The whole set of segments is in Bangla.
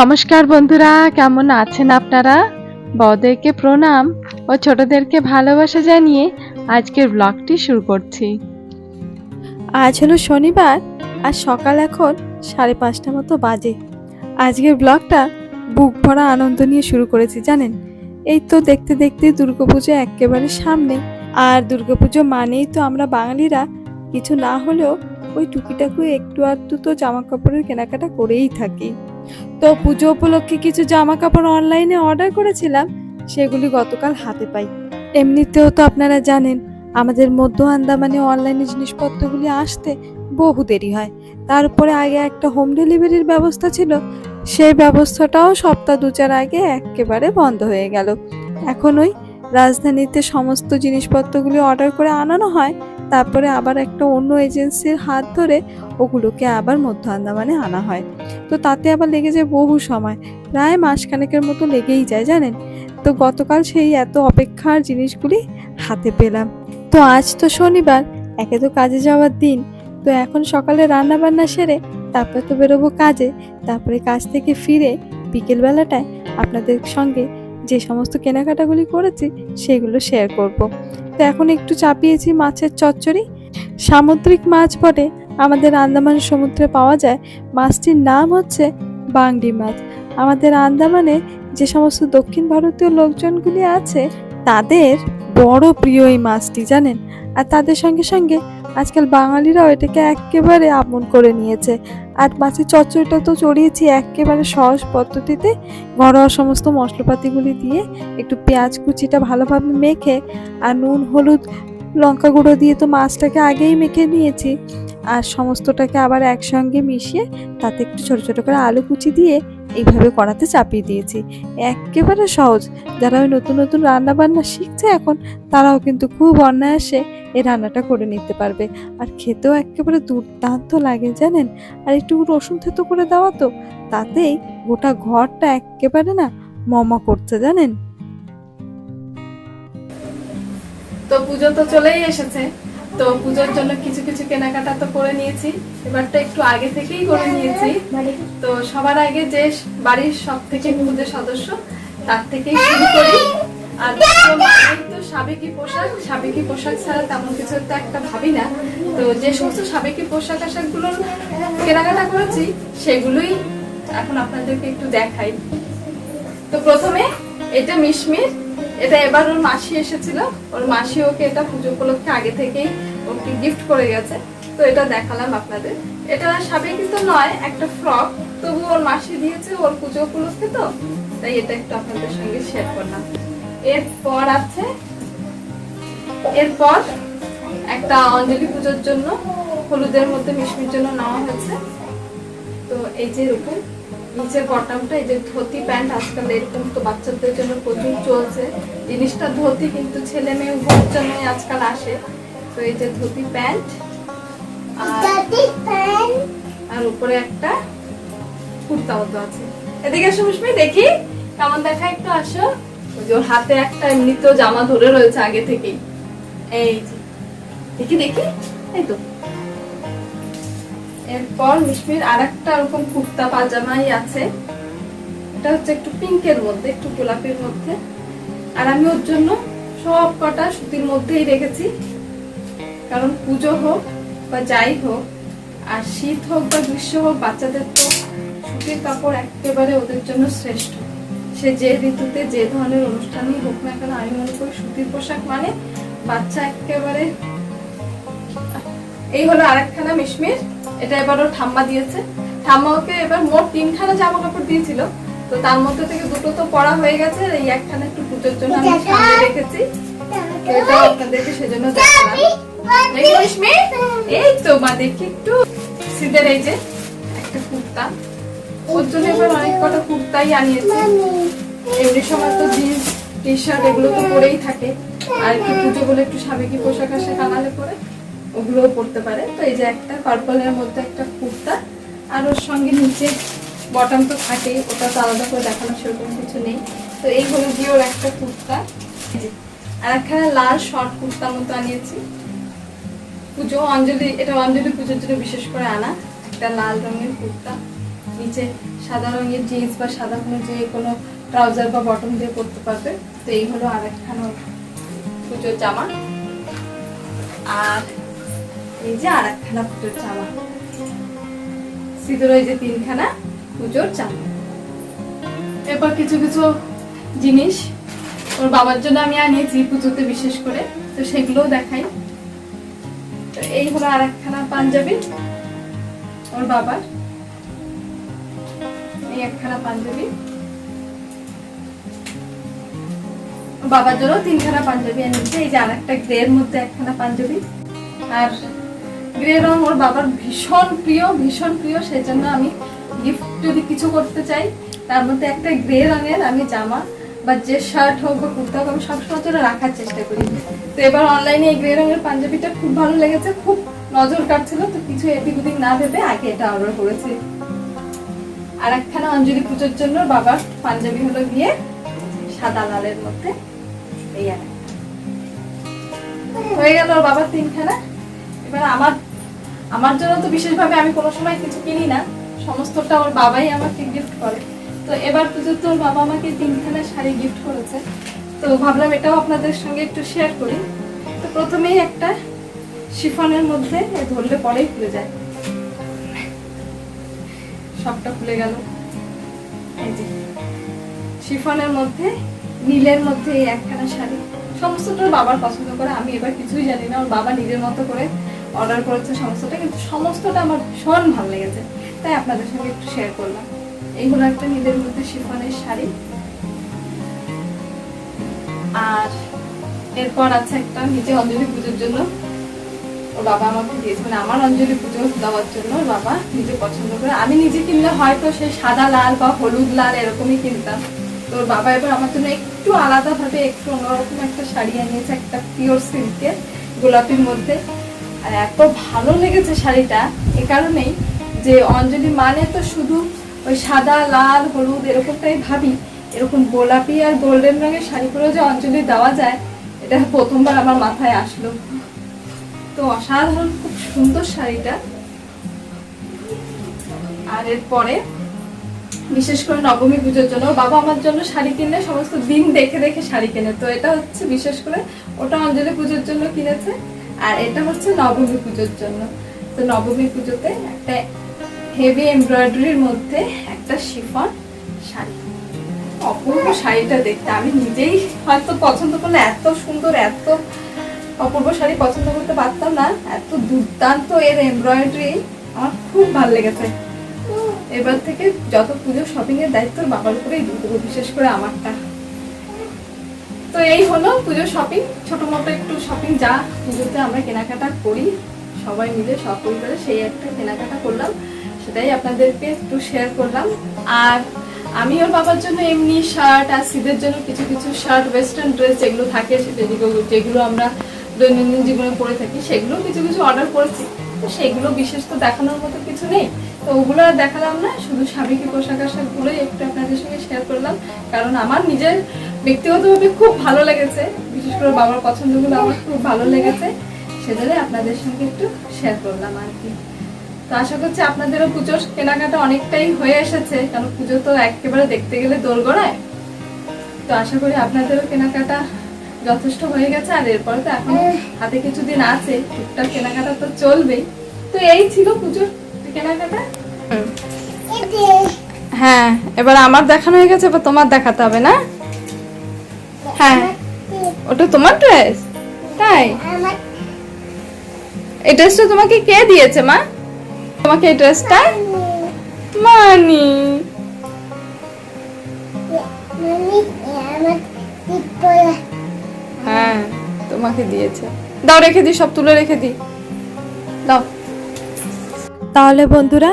নমস্কার বন্ধুরা, কেমন আছেন আপনারা? বড়দেরকে প্রণাম ও ছোটদেরকে ভালোবাসা জানিয়ে আজকের ব্লগটি শুরু করছি। আজ হলো শনিবার আর সকাল এখন সাড়ে পাঁচটা মতো বাজে। আজকের ব্লগটা বুক ভরা আনন্দ নিয়ে শুরু করেছি, জানেন? এই তো দেখতে দেখতে দুর্গাপুজো একেবারে সামনে। আর দুর্গাপুজো মানেই তো আমরা বাঙালিরা কিছু না হলেও ওই টুকিটাকু একটু আধটু তো জামা কাপড়ের কেনাকাটা করেই থাকি। তো পুজো উপলক্ষে কিছু জামা কাপড় অনলাইনে অর্ডার করেছিলাম, সেগুলি গতকাল হাতে পাই। এমনিতেও তো আপনারা জানেন, আমাদের মধ্য আন্দামানে অনলাইনে জিনিসপত্রগুলি আসতে বহু দেরি হয়। তারপরে আগে একটা হোম ডেলিভারির ব্যবস্থা ছিল, সেই ব্যবস্থাটাও সপ্তাহ দু চার আগে একেবারে বন্ধ হয়ে গেল। এখন ওই রাজধানীতে সমস্ত জিনিসপত্রগুলি অর্ডার করে আনানো হয় তারপরে আবার একটা অন্য এজেন্সির হাত ধরে ওগুলোকে আবার মধ্য আন্দামানে আনা হয়। তো তাতে আবার লেগে যায় বহু সময়। প্রায় মাসখানেকের মতো লেগেই যায়, জানেন? তো গতকাল সেই এত অপেক্ষার জিনিসগুলি হাতে পেলাম। তো আজ তো শনিবার, একে তো কাজে যাওয়ার দিন। তো এখন সকালে রান্না বান্না সেরে তারপরে তো বেরোবো কাজে। তারপরে কাজ থেকে ফিরে বিকেলবেলাটায় আপনাদের সঙ্গে যে সমস্ত কেনাকাটাগুলি করেছি, সেগুলো শেয়ার করব। তো এখন একটু চাপিয়েছি মাছের চচ্চড়ি। সামুদ্রিক মাছ বটে। আমাদের আন্দামান সমুদ্রে পাওয়া যায়। মাছটির নাম হচ্ছে বাংডি মাছ। আমাদের আন্দামানে যে সমস্ত দক্ষিণ ভারতীয় লোকজনগুলি আছে, তাদের বড় প্রিয় এই মাছটি, জানেন? আর তাদের সঙ্গে সঙ্গে আজকাল বাঙালিরাও এটাকে একেবারে আপন করে নিয়েছে। আর মাছের চচ্চড়িটা তো চড়িয়েছি একেবারে সহজ পদ্ধতিতে। ঘরোয়া সমস্ত মশলাপাতিগুলি দিয়ে একটু পেঁয়াজ কুচিটা ভালোভাবে মেখে আর নুন, হলুদ, লঙ্কা গুঁড়ো দিয়ে তো মাছটাকে আগেই মেখে নিয়েছি। আর সমস্তটাকে আবার একসঙ্গে মিশিয়ে তাতে একটু ছোট ছোট করে আলু কুচি দিয়ে এইভাবে কড়াতে চাপিয়ে দিয়েছি। একেবারে সহজ। যারা ওই নতুন নতুন রান্না বান্না শিখছে এখন, তারাও কিন্তু খুব অনায়াসে এই রান্নাটা করে নিতে পারবে। আর খেতেও একেবারে দুর্দান্ত লাগে, জানেন? আর একটু রসুন থেতো করে দেওয়া তো, তাতেই গোটা ঘরটা একেবারে না মমা করছে, জানেন? তো পুজো তো চলেই এসেছে। তো পুজোর জন্য কিছু কিছু কেনাকাটা তো করে নিয়েছি। এবারটা একটু আগে থেকেই করে নিয়েছি। তো সবার আগে যে বাড়ির সব থেকে পুজোর সদস্য, তার থেকেই শুরু করি। আর তো সাবেকি পোশাক। সাবেকি পোশাক ছাড়া তেমন কিছু তো একটা ভাবি না। তো যে সমস্ত সাবেকি পোশাক আশাকগুলোর কেনাকাটা করেছি, সেগুলোই এখন আপনাদেরকে একটু দেখাই। তো প্রথমে এটা মিশমির এটা এবার ওর মাসি এসেছিল। ওর মাসি ওকে এটা পুজো উপলক্ষে আগে থেকেই ওকে গিফট করে গেছে। তো এটা দেখালাম আপনাদের। এটা সাবেকি তো নয়, একটা ফ্রক তবু ওর মাসি দিয়েছে, ওর পুজো উপলক্ষে তো। তাই এটা একটু আপনাদের সঙ্গে শেয়ার করলাম। এরপর আছে, এরপর একটা অঞ্জলি পুজোর জন্য হলুদের মধ্যে মিশমির জন্য নেওয়া হয়েছে। তো এই যে এরকম নিচের বটমটা এই যে ধুতি প্যান্ট, আজকাল এরকম তো বাচ্চাদের জন্য প্রচুর চলছে। জিনিসটা ধুতি কিন্তু ছেলে মেয়ে উভয়ের জন্যই আজকাল আসে। তো এই যে ধুতি প্যান্ট আর উপরে একটা কুর্তা মতো আছে। এদিকে আসো দেখি কেমন দেখা একটু আসো। ওই যে ওর হাতে একটা এমনিতেও জামা ধরে রয়েছে আগে থেকেই। এই যে দেখি দেখি এই তো। এরপর মিশমির আর একটা ওরকম কুর্তা পাজামাই আছে। এটা হচ্ছে একটু পিঙ্কের মধ্যে একটু গোলাপের মধ্যে। আর আমি ওর জন্য সব কটা সুতির মধ্যেই রেখেছি। কারণ পুজো হোক বা যাই হোক, আর শীত হোক বা গ্রীষ্ম হোক, বাচ্চাদের তো সুতির কাপড় একেবারে ওদের জন্য শ্রেষ্ঠ। সে যে ঋতুতে যে ধরনের অনুষ্ঠানই হোক না কেন, আমি মনে করি সুতির পোশাক মানে বাচ্চা একেবারে এই হলো আরেকখানা মিশমির এটা এবার ওর ঠাম্মা দিয়েছে। ঠাম্মা ওকে এবার মোট তিনখানা জামা কাপড় দিয়েছিল, তো তার মধ্যে থেকে দুটো তো পড়া হয়ে গেছে এই একখানা একটু পুজোর জন্য আমি সামনে রেখেছি। আপনাদেরকে সেজন্য দেখালাম। এই ওর জন্য এবার অনেক কটা কুর্তাই আনিয়েছে। এমনি সময় জিন্স টি এগুলো তো পরেই থাকে। পুজো বলে একটু সাবেকি পরে ওগুলোও পরতে পারে। তো এই যে একটা পার্পলের মধ্যে একটা কুর্তা। আর ওর সঙ্গে নিচে বটম তো থাকেই, ওটা তো আলাদা করে দেখানো সেরকম কিছু নেই। তো এই হলো গিয়ে ওর একটা কুর্তা। আর একখানা লাল শর্ট কুর্তার মতো আনিয়েছি। পুজো, অঞ্জলি, এটা অঞ্জলি পুজোর জন্য বিশেষ করে আনা। একটা লাল রঙের কুর্তা, নিচে সাদা রঙের জিন্স বা সাদা কোনো যে কোনো ট্রাউজার বা বটম দিয়ে পরতে পারবে। তো এই হলো আরেকখানা ওর পুজোর জামা। আর এই যে আর একখানা পুজোর জামা। সিঁদুর ওই যে তিনখানা পুজোর জামা। এরপর কিছু কিছু জিনিস ওর বাবার জন্য আমি আনিয়েছি পুজোতে বিশেষ করে। তো সেগুলোও দেখাই। এই হলো আর একখানা পাঞ্জাবি ওর বাবার। এই একখানা পাঞ্জাবি। বাবার জন্য তিনখানা পাঞ্জাবি এনেছে এই যে আর একটা গ্রের মধ্যে একখানা পাঞ্জাবি। আর গ্রে রং ওর বাবার ভীষণ প্রিয় ভীষণ প্রিয়। সেই জন্য আমি গিফট যদি কিছু করতে চাই, তার মধ্যে একটা গ্রে রঙের আমি জামা বা যে শার্ট হোক বা কুর্তা হোক, আমি সবসময় রাখার চেষ্টা করি। তো এবার অনলাইনে এই গ্রে রঙের পাঞ্জাবিটা খুব ভালো লেগেছে, খুব নজর কাটছিল তো কিছু এদিক ওদিক না ভেবে আগে এটা অর্ডার করেছি। আর একখানা অঞ্জলি পুজোর জন্য বাবার পাঞ্জাবি হলো গিয়ে সাদা লালের মধ্যে এই আর হয়ে গেল বাবার তিনখানা। এবার আমার আমার জন্য তো বিশেষভাবে আমি কোনো সময় কিছু কিনি না, সমস্তটা ওর বাবাই আমাকে গিফট করে। তো এবার পুজোর তোর বাবা আমাকে তিনখানা শাড়ি গিফট করেছে। তো ভাবলাম এটাও আপনাদের সঙ্গে একটু শেয়ার করি। তো প্রথমেই একটা শিফনের মধ্যে ধরলে পরেই খুলে যায়। সবটা খুলে গেল। শিফনের মধ্যে, নীলের মধ্যে এই একখানা শাড়ি। সমস্তটা বাবার পছন্দ করে, আমি এবার কিছুই জানি না। ওর বাবা নিজের মতো করে অর্ডার করেছে সমস্তটা, কিন্তু সমস্তটা আমার ভীষণ ভালো লেগেছে। তাই আপনাদের সঙ্গে একটু শেয়ার করলাম। এই হলো একটা নীলের মধ্যে শিফনের শাড়ি। আর এরপর আছে একটা নিজে অঞ্জলি পুজোর জন্য। ওর বাবা আমাকে দিয়েছে মানে আমার অঞ্জলি পুজো দেওয়ার জন্য ওর বাবা নিজে পছন্দ করে। আমি নিজে কিনলে হয়তো সেই সাদা লাল বা হলুদ লাল এরকমই কিনতাম। তো ওর বাবা এবার আমার জন্য একটু আলাদাভাবে একটু অন্যরকম একটা শাড়ি আনিয়েছে, একটা পিওর সিল্কের গোলাপির মধ্যে। আর এত ভালো লেগেছে শাড়িটা, এ কারণেই যে অঞ্জলি মানে তো শুধু ওই সাদা, লাল, হলুদ এরকমটাই ভাবি। এরকম গোলাপি আর গোল্ডেন রঙের শাড়ি পরেও যে অঞ্জলি দেওয়া যায়, এটা প্রথমবার আমার মাথায় আসলো। তো অসাধারণ, খুব সুন্দর শাড়িটা। আর এরপরে বিশেষ করে নবমী পুজোর জন্য বাবা আমার জন্য শাড়ি কিনলে সমস্ত দিন দেখে দেখে শাড়ি কেনে। তো এটা হচ্ছে বিশেষ করে ওটা অঞ্জলি পুজোর জন্য কিনেছে, আর এটা হচ্ছে নবমী পুজোর জন্য। তো নবমী পুজোতে একটা হেভি এমব্রয়ডারির মধ্যে একটা শিফন শাড়ি। অপূর্ব শাড়িটা দেখতে। আমি নিজেই হয়তো পছন্দ করলে এত সুন্দর, এত অপূর্ব শাড়ি পছন্দ করতে পারতাম না। এত দুর্দান্ত এর এমব্রয়ডারি আমার খুব ভালো লেগেছে। এবার থেকে যত পুজো শপিং এর দায়িত্ব বাবার উপরেই দেবো বিশেষ করে আমারটা। তো এই হলো পুজো শপিং ছোট মোটো একটু শপিং যা পুজোতে আমরা কেনাকাটা করি। সবাই মিলে, সপরিবারে সেই একটা কেনাকাটা করলাম। সেটাই আপনাদেরকে একটু শেয়ার করলাম। আর আমি ওর বাবার জন্য এমনি শার্ট আর সিদের জন্য কিছু কিছু শার্ট ওয়েস্টার্ন ড্রেস যেগুলো থাকে, যেগুলো আমরা দৈনন্দিন জীবনে পরে থাকি সেগুলো কিছু কিছু অর্ডার করেছি। তো সেগুলো বিশেষ তো দেখানোর মতো কিছু নেই। তো ওগুলো আর দেখালাম না, শুধু স্বামীকে পোশাক আশাকগুলোই একটু আপনাদের সঙ্গে শেয়ার করলাম। কারণ আমার নিজের ব্যক্তিগতভাবে খুব ভালো লেগেছে। বিশেষ করে বাবার পছন্দগুলো আমার খুব ভালো লেগেছে। সেজন্য আপনাদের সঙ্গে একটু শেয়ার করলাম আর কি। তো আশা করছি আপনাদেরও পুজোর কেনাকাটা অনেকটাই হয়ে এসেছে, কারণ পুজো তো একেবারে দেখতে গেলে দোলগড়ায়। তো আশা করি আপনাদেরও কেনাকাটা যথেষ্ট হয়ে গেছে, আর এরপরে তো এখন হাতে কিছুদিন আছে, টুকটাক কেনাকাটা তো চলবেই। তো এই ছিল পুজোর কেনাকাটা? হ্যাঁ এবার আমার দেখানো হয়ে গেছে, এবার তোমার দেখাতে হবে না? হ্যাঁ ওটা তোমার ড্রেস তাই? এই ড্রেসটা তোমাকে কে দিয়েছে, মা? তোমাকে এই ড্রেসটা মানি। হ্যাঁ তোমাকে দিয়েছে। দাও, রেখে দিই সব তুলে রেখে দিই দাও। তাহলে বন্ধুরা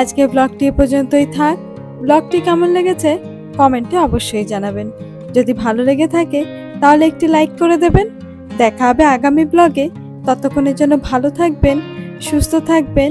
আজকে ব্লগটি এ পর্যন্তই থাক। ব্লগটি কেমন লেগেছে? কমেন্টে অবশ্যই জানাবেন। যদি ভালো লেগে থাকে, তাহলে একটি লাইক করে দেবেন। দেখা হবে আগামী ব্লগে ততক্ষণের জন্য ভালো থাকবেন, সুস্থ থাকবেন।